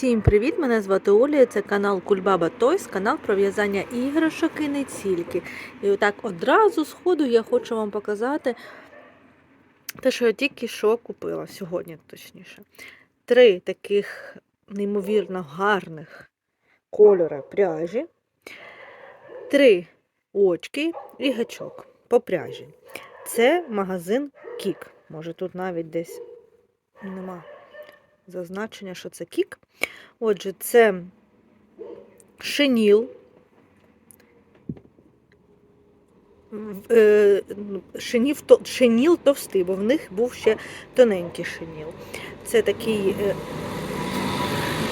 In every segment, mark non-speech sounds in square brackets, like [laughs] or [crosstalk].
Всім привіт! Мене звати Оля. Це канал Кульбаба Тойс, канал про в'язання іграшок і не тільки. І отак одразу з ходу я хочу вам показати те, що я тільки що купила сьогодні, точніше. Три таких неймовірно гарних кольора пряжі, три очки і гачок по пряжі. Це магазин Кік. Може тут навіть десь нема зазначення, що це кік. Отже, це шиніл. Е, Шинів, шиніл товстий, бо в них був ще тоненький шиніл. Це такий. е,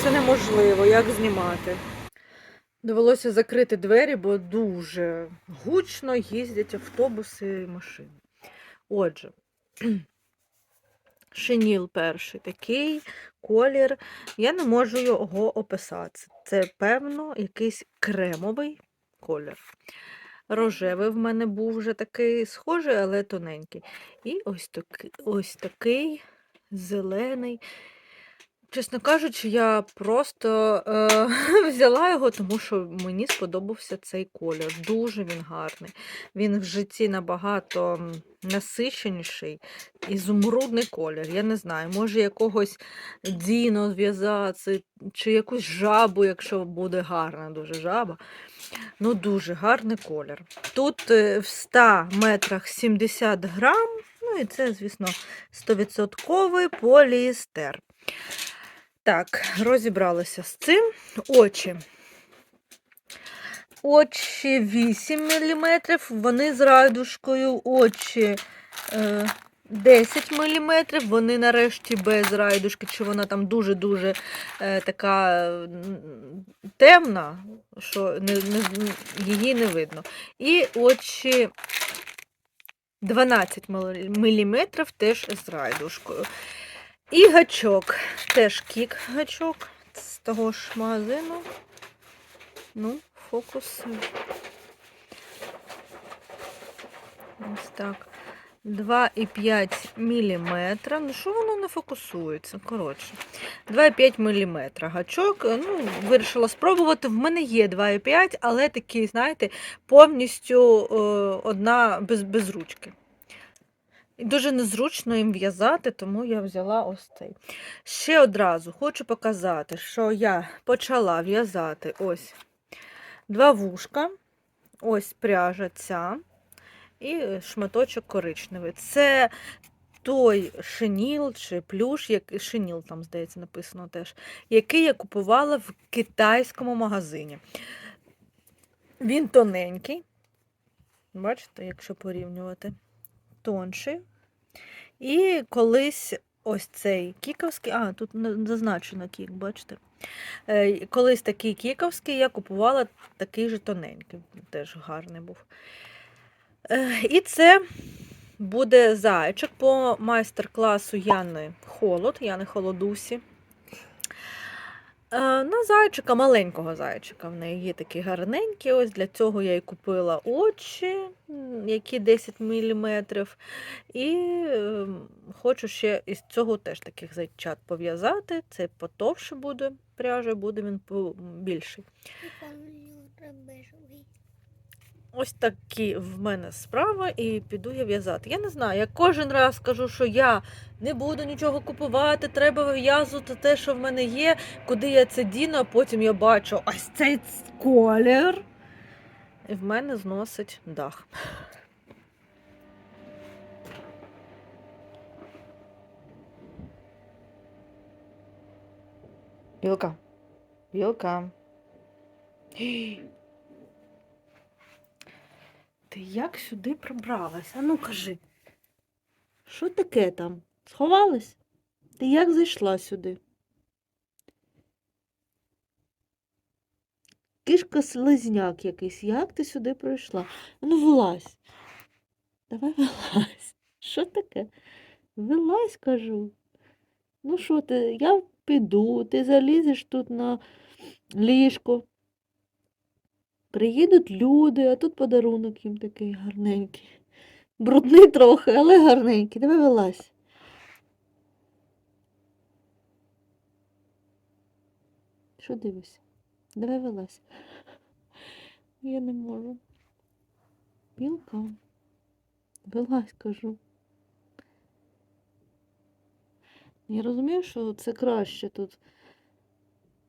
Це неможливо, як знімати. Довелося закрити двері, бо дуже гучно їздять автобуси і машини. Отже, шиніл перший такий колір. Я не можу його описати. Це, певно, якийсь кремовий колір. Рожевий в мене був вже такий схожий, але тоненький. І ось такий, ось такий зелений. Чесно кажучи, я просто е, [laughs] взяла його, тому що мені сподобався цей колір. Дуже він гарний. Він в житті набагато насиченіший. Ізумрудний колір. Я не знаю, може якогось діно зв'язати, чи якусь жабу, якщо буде гарна дуже жаба. Ну, дуже гарний колір. Тут е, в 100 метрах 70 грам, ну і це, звісно, 100% поліестер. Так, розібралися з цим. Очі. Очі 8 мм, вони з райдушкою, очі е, 10 мм, вони нарешті без райдушки, чи вона там дуже-дуже е, така е, темна, що не, не, її не видно. І очі 12 мм теж з райдушкою. І гачок. Теж кік гачок з того ж магазину. Ну, фокус. Ось так. 2,5 мм. Ну, що воно не фокусується? Коротше. 2,5 мм гачок. Ну, вирішила спробувати. В мене є 2,5, але такий, знаєте, повністю е, одна без, без ручки. І дуже незручно їм в'язати, тому я взяла ось цей. Ще одразу хочу показати, що я почала в'язати ось два вушка, ось пряжа ця і шматочок коричневий. Це той шиніл чи плюш, як шиніл там, здається, написано теж, який я купувала в китайському магазині. Він тоненький. Бачите, якщо порівнювати тонший. І колись ось цей кіковський, а, тут зазначено кік, бачите? Е, Колись такий кіковський я купувала такий же тоненький, теж гарний був. Е, І це буде зайчик по майстер-класу Яни Холод, Яни Холодусі. Е, На зайчика, маленького зайчика. В неї є такі гарненькі. Ось для цього я і купила очі, які 10 мм. І е, хочу ще із цього теж таких зайчат пов'язати. Це потовше буде пряжа, буде він більший. Ось такі в мене справи, і піду я в'язати. Я не знаю, я кожен раз кажу, що я не буду нічого купувати, треба вив'язувати те, що в мене є, куди я це діну, а потім я бачу ось цей колір. І в мене зносить дах. Білка. Білка. [gasps] Ти як сюди пробралась? А ну кажи. Що таке там? Сховалась? Ти як зайшла сюди? Кишка слизняк якийсь. Як ти сюди пройшла? Ну, вилазь. Давай вилазь. Що таке? Вилазь, кажу. Ну що ти, я піду, ти залізеш тут на ліжко. Приїдуть люди, а тут подарунок їм такий гарненький. Брудний трохи, але гарненький. Давай вилазь. Що дивишся? Давай вилазь. Я не можу. Білка. Вилазь, кажу. Я розумію, що це краще тут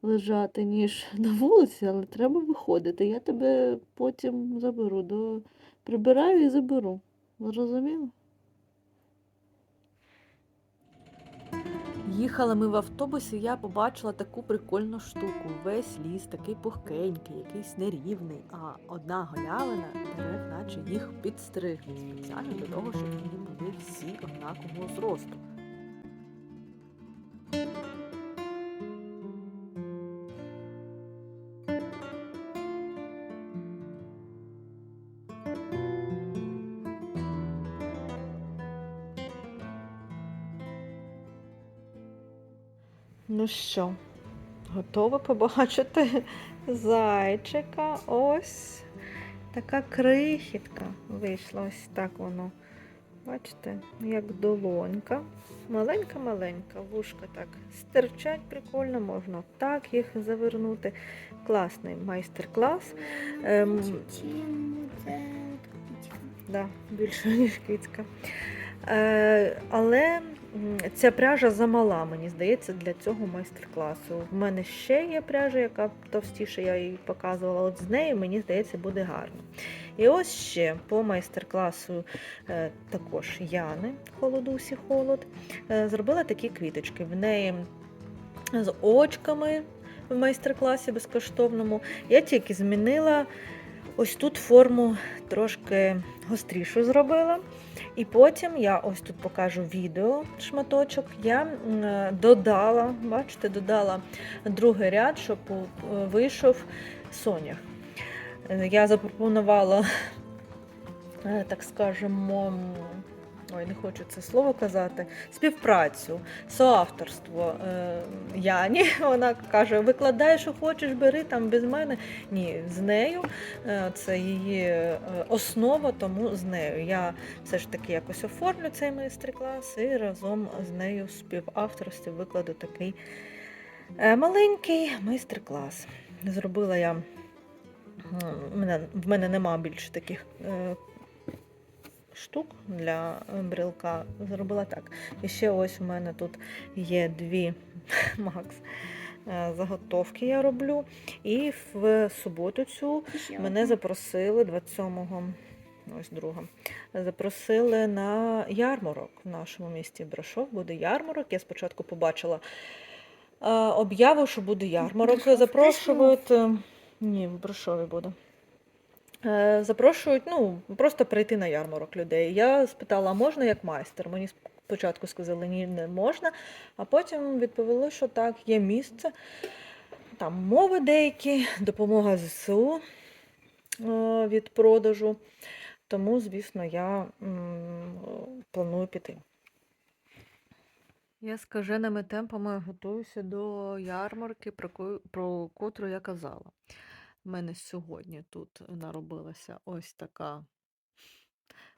лежати, ніж [laughs] на вулиці, але треба виходити. Я тебе потім заберу. До... Прибираю і заберу. Зрозуміло? Їхали ми в автобусі, я побачила таку прикольну штуку. Весь ліс такий пухкенький, якийсь нерівний, а одна галявина дерев, наче їх підстригли спеціально для того, щоб вони були всі однакового зросту. Ну що, готова побачити зайчика? Ось така крихітка вийшла. Ось так воно. Бачите, як долонька. Маленька-маленька, вушка так стирчать прикольно, можна так їх завернути. Класний майстер-клас. Ем? Да, більше, ніж кицька. Е, але ця пряжа замала, мені здається, для цього майстер-класу. В мене ще є пряжа, яка товстіша, я її показувала. От з нею, мені здається, буде гарно. І ось ще по майстер-класу е, також Яни Холодусі Холод. е, зробила такі квіточки. В неї з очками в майстер-класі безкоштовному. Я тільки змінила ось тут форму трошки гострішу зробила. І потім я ось тут покажу відео шматочок. Я додала, бачите, додала другий ряд, щоб е, вийшов сонях. Е, Я запропонувала, е, так скажемо, ой, не хочу це слово казати, співпрацю, соавторство е, Яні. [laughs] Вона каже: викладай, що хочеш, бери там без мене. Ні, з нею. Е, Це її е, основа, тому з нею. Я все ж таки якось оформлю цей майстер-клас і разом з нею в співавторстві викладу такий е, маленький майстер-клас. Зробила я. в мене, в мене нема більше таких штук для брілка. Зробила так. І ще ось у мене тут є дві [laughs] Макс. е, Заготовки я роблю. І в суботу цю Мене запросили 27-го, ось друга. Запросили на ярмарок в нашому місті Брашов. Буде ярмарок. Я спочатку побачила е, об'яву, що буде ярмарок. Брашов Запрошують. е, Ні, в Брашові буде. Е, Запрошують ну, просто прийти на ярмарок людей. Я спитала, можна як майстер? Мені спочатку сказали, ні, не можна, а потім відповіли, що так, є місце. Там мови деякі, допомога ЗСУ е, від продажу. Тому, звісно, я планую піти. Я скаженими темпами готуюся до ярмарки, про котру я казала. У мене сьогодні тут наробилася ось така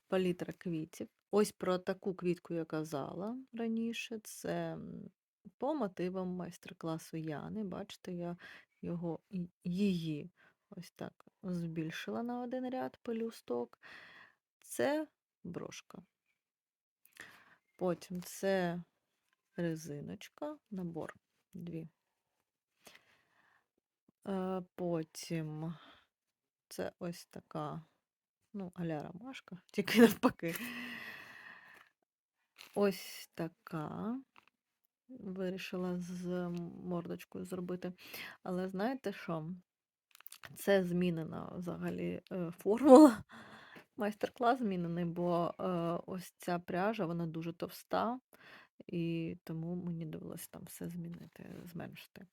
палітра квітів. Ось про таку квітку я казала раніше. Це по мотивам майстер-класу Яни. Бачите, я його її ось так збільшила на один ряд пелюсток. Це брошка. Потім це резиночка, набор дві. Е, Потім це ось така, ну, аля ромашка, [laughs] тільки навпаки. Ось така. Вирішила з мордочкою зробити. Але знаєте що? Це змінена взагалі е, формула. Майстер-клас змінений, бо е, ось ця пряжа, вона дуже товста, і тому мені довелося там все змінити, зменшити.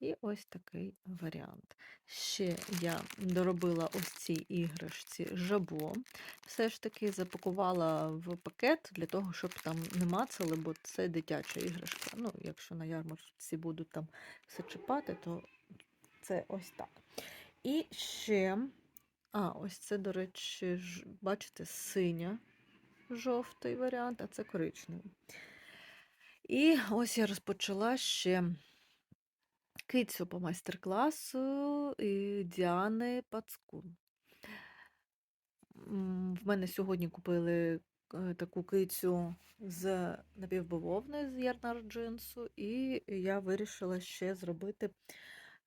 І ось такий варіант. Ще я доробила ось цій іграшці жабо. Все ж таки запакувала в пакет для того, щоб там не мацали, бо це дитяча іграшка. Ну, якщо на ярмарці будуть там все чіпати, то це ось так. І ще, а, ось це, до речі, бачите, синя жовтий варіант, а це коричневий. І ось я розпочала ще кицю по майстер-класу і Діани Пацкун. В мене сьогодні купили е, таку кицю з напівбавовни з ярнар джинсу, і я вирішила ще зробити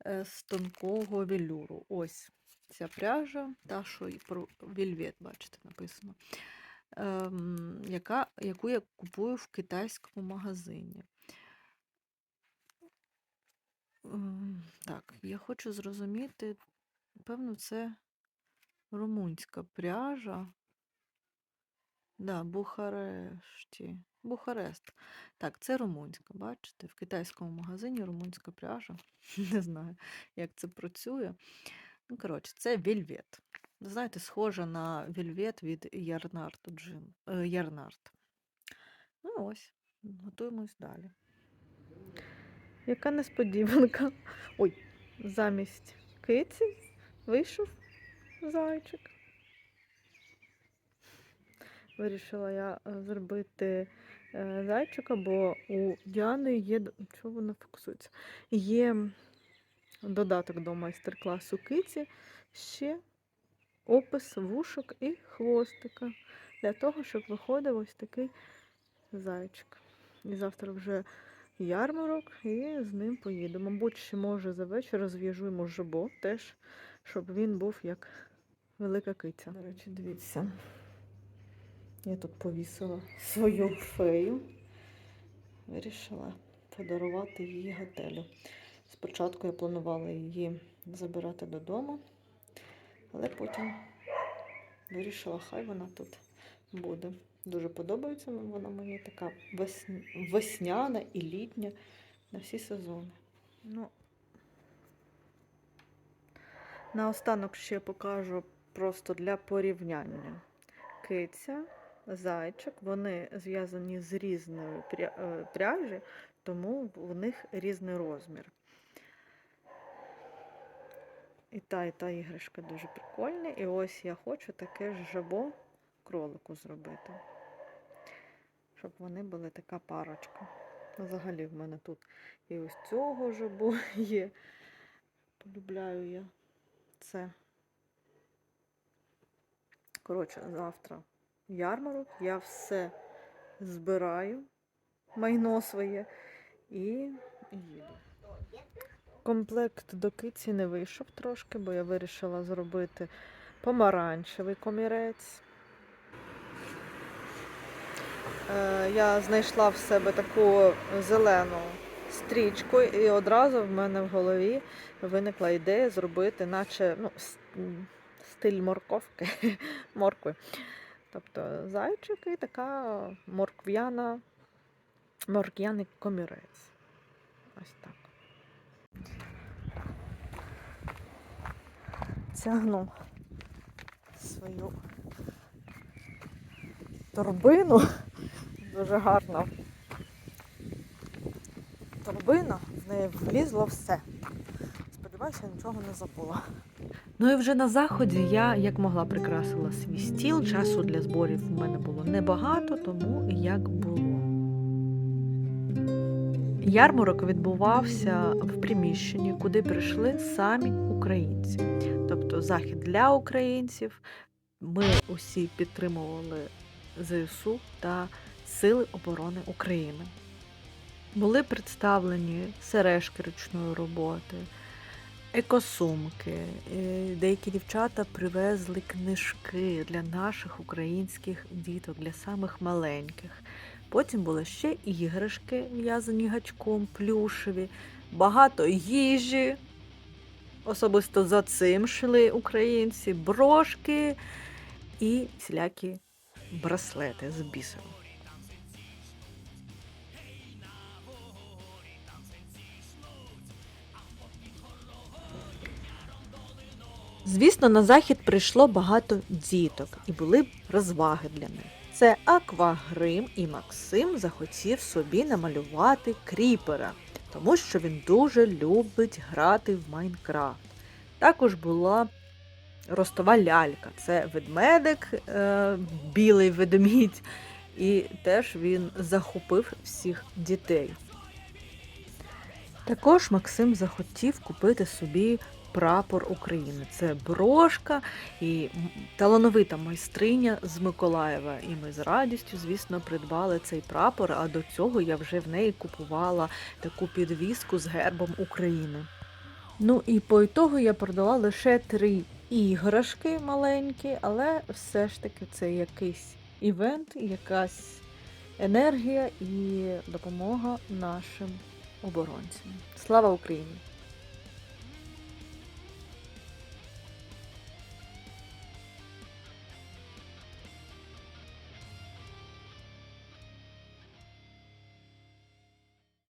е, з тонкого велюру. Ось ця пряжа, та що і про вільвет, бачите, написано, яка, яку я купую в китайському магазині. Ем, Так, я хочу зрозуміти, певно, це румунська пряжа. Да, Бухарешті. Бухарест. Так, це румунська, бачите? В китайському магазині румунська пряжа. [laughs] Не знаю, як це працює. Ну, коротше, це вільвет. Знаєте, схожа на вільвет від Ярнард Джин. е, Ярнард. Ну ось, готуємось далі. Яка несподіванка. [laughs] Ой, замість киці вийшов зайчик. Вирішила я е, зробити е, зайчика, бо у Діани є. Чого вона фокусується? Є додаток до майстер-класу киці, ще опис вушок і хвостика. Для того, щоб виходив ось такий зайчик. І завтра вже ярмарок, і з ним поїду. Мабуть, ще може за вечір зв'яжу йому жабо теж, щоб він був як велика киця. До речі, дивіться. Я тут повісила свою фею. Вирішила подарувати її готелю. Спочатку я планувала її забирати додому, але потім вирішила, хай вона тут буде. Дуже подобається вона мені така весн- весняна і літня на всі сезони. Ну, наостанок ще покажу просто для порівняння. Киця, зайчик, вони зв'язані з різної е, пряжі, тому в них різний розмір. І та, і та іграшка дуже прикольна. І ось я хочу таке ж жабо кролику зробити. Щоб вони були така парочка. Взагалі в мене тут і ось цього жабо [laughs] є. Полюбляю я це. Коротше, завтра ярмарок, я все збираю, майно своє і їду. Комплект до киці не вийшов трошки, бо я вирішила зробити помаранчевий комірець. Е, я знайшла в себе таку зелену стрічку, і одразу в мене в голові виникла ідея зробити, наче ну, стиль морковки, [laughs] моркви. Тобто зайчик і така моркв'яна, моркв'яний комірець. Ось так. Тягну свою торбину. Дуже гарна торбина, в неї влізло все. Сподіваюся, нічого не забула. Ну і вже на заході я як могла прикрасила свій стіл. Часу для зборів в мене було небагато, тому як було. Ярмарок відбувався в приміщенні, куди прийшли самі українці. Тобто захід для українців. Ми усі підтримували ЗСУ та Сили оборони України. Були представлені сережки ручної роботи, екосумки. е, Деякі дівчата привезли книжки для наших українських діток, для самих маленьких. Потім були ще іграшки, в'язані гачком, плюшеві, багато їжі. Особисто за цим шли українці, брошки і всілякі браслети з бісером. Звісно, на захід прийшло багато діток і були розваги для них. Це Аквагрим і Максим захотів собі намалювати кріпера, тому що він дуже любить грати в Майнкрафт. Також була ростова лялька. Це ведмедик, е, білий ведмідь, і теж він захопив всіх дітей. Також Максим захотів купити собі прапор України. Це брошка і талановита майстриня з Миколаєва. І ми з радістю, звісно, придбали цей прапор. А до цього я вже в неї купувала таку підвіску з гербом України. Ну і по ітогу я продала лише три іграшки маленькі, але все ж таки це якийсь івент, якась енергія і допомога нашим оборонцям. Слава Україні!